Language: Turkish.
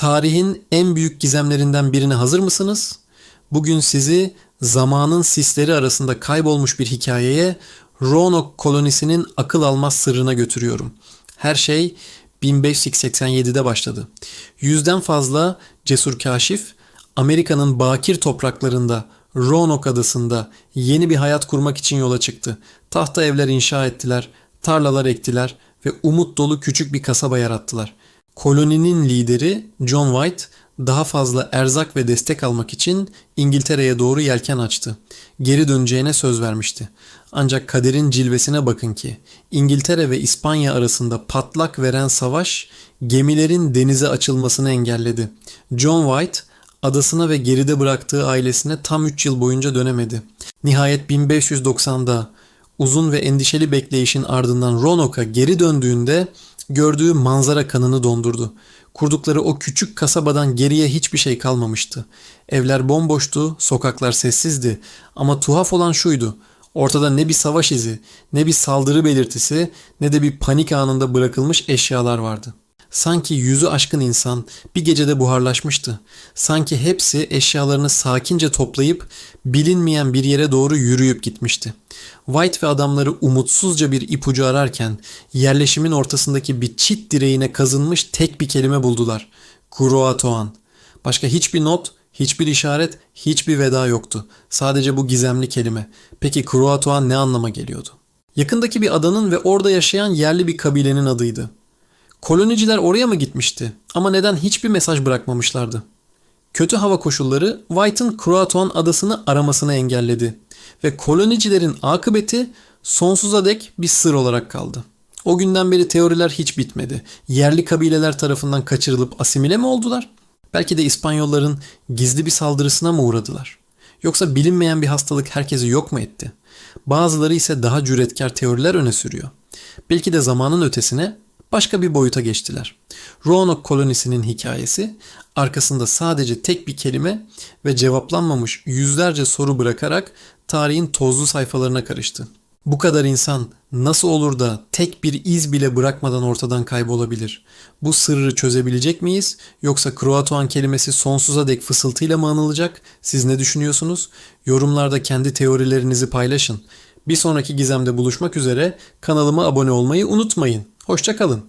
Tarihin en büyük gizemlerinden birine hazır mısınız? Bugün sizi zamanın sisleri arasında kaybolmuş bir hikayeye Roanoke kolonisinin akıl almaz sırrına götürüyorum. Her şey 1587'de başladı. Yüzden fazla cesur kaşif Amerika'nın bakir topraklarında Roanoke adasında yeni bir hayat kurmak için yola çıktı. Tahta evler inşa ettiler, tarlalar ektiler ve umut dolu küçük bir kasaba yarattılar. Koloninin lideri John White daha fazla erzak ve destek almak için İngiltere'ye doğru yelken açtı. Geri döneceğine söz vermişti. Ancak kaderin cilvesine bakın ki İngiltere ve İspanya arasında patlak veren savaş gemilerin denize açılmasını engelledi. John White adasına ve geride bıraktığı ailesine tam 3 yıl boyunca dönemedi. Nihayet 1590'da uzun ve endişeli bekleyişin ardından Roanoke'a geri döndüğünde gördüğü manzara kanını dondurdu. Kurdukları o küçük kasabadan geriye hiçbir şey kalmamıştı. Evler bomboştu, sokaklar sessizdi ama tuhaf olan şuydu. Ortada ne bir savaş izi, ne bir saldırı belirtisi, ne de bir panik anında bırakılmış eşyalar vardı. Sanki yüzü aşkın insan bir gecede buharlaşmıştı. Sanki hepsi eşyalarını sakince toplayıp bilinmeyen bir yere doğru yürüyüp gitmişti. White ve adamları umutsuzca bir ipucu ararken yerleşimin ortasındaki bir çit direğine kazınmış tek bir kelime buldular. Kuroatoan. Başka hiçbir not, hiçbir işaret, hiçbir veda yoktu. Sadece bu gizemli kelime. Peki Kuroatoan ne anlama geliyordu? Yakındaki bir adanın ve orada yaşayan yerli bir kabilenin adıydı. Koloniciler oraya mı gitmişti? Ama neden hiçbir mesaj bırakmamışlardı? Kötü hava koşulları White'ın Croatoan adasını aramasını engelledi ve kolonicilerin akıbeti sonsuza dek bir sır olarak kaldı. O günden beri teoriler hiç bitmedi. Yerli kabileler tarafından kaçırılıp asimile mi oldular? Belki de İspanyolların gizli bir saldırısına mı uğradılar? Yoksa bilinmeyen bir hastalık herkesi yok mu etti? Bazıları ise daha cüretkar teoriler öne sürüyor. Belki de zamanın ötesine başka bir boyuta geçtiler. Roanoke kolonisinin hikayesi arkasında sadece tek bir kelime ve cevaplanmamış yüzlerce soru bırakarak tarihin tozlu sayfalarına karıştı. Bu kadar insan nasıl olur da tek bir iz bile bırakmadan ortadan kaybolabilir? Bu sırrı çözebilecek miyiz? Yoksa Kroatoan kelimesi sonsuza dek fısıltıyla mı anılacak? Siz ne düşünüyorsunuz? Yorumlarda kendi teorilerinizi paylaşın. Bir sonraki gizemde buluşmak üzere kanalıma abone olmayı unutmayın. Hoşçakalın.